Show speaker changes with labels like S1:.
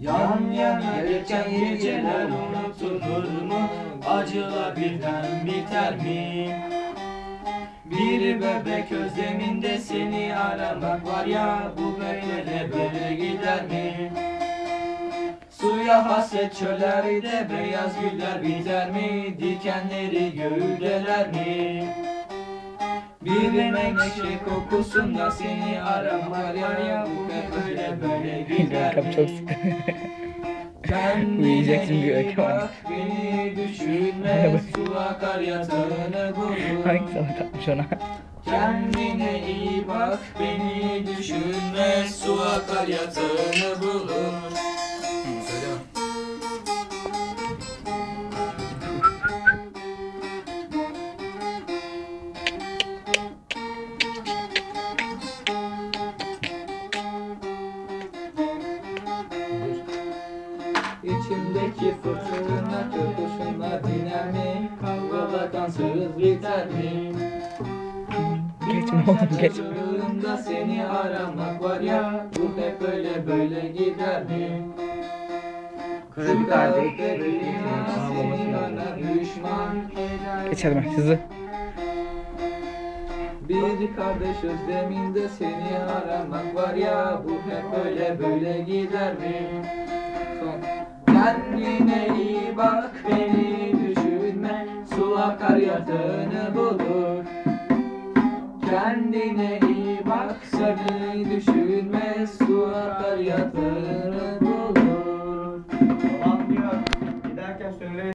S1: Yan yana geçen geceler unutulur mu? Acıla birden biter mi? Bir bebek özleminde seni aramak var ya Bu böyle de böyle gider mi? Suya hasret çöllerde beyaz güller biter mi? Dikenleri göğü mi? Bir menekşe kokusunda seni aramak var ya Bu böyle böyle gider
S2: Kap çok sıkı. Uyuyacaksın
S1: iyi
S2: Kemal.
S1: bak beni düşünme Su akar yatağını bulur
S2: Hangi salak atmış ona?
S1: Kendine iyi bak beni düşünme Su akar yatağını bulur İçimdeki fırtına köpüşünler diner mi? Kavgalar kansız biter mi?
S2: Geçme oğlum geç.
S1: Çocukluğumda seni aramak var ya Bu hep böyle böyle gider mi? Şu kalpte dünya seni bana düşman eder
S2: Geç hadi ben hızlı.
S1: Bir kardeş özleminde seni aramak var ya Bu hep böyle böyle gider mi? Kendine iyi bak beni düşünme. Su akar yatağını bulur. Kendine iyi bak seni düşünme. Su akar yatağını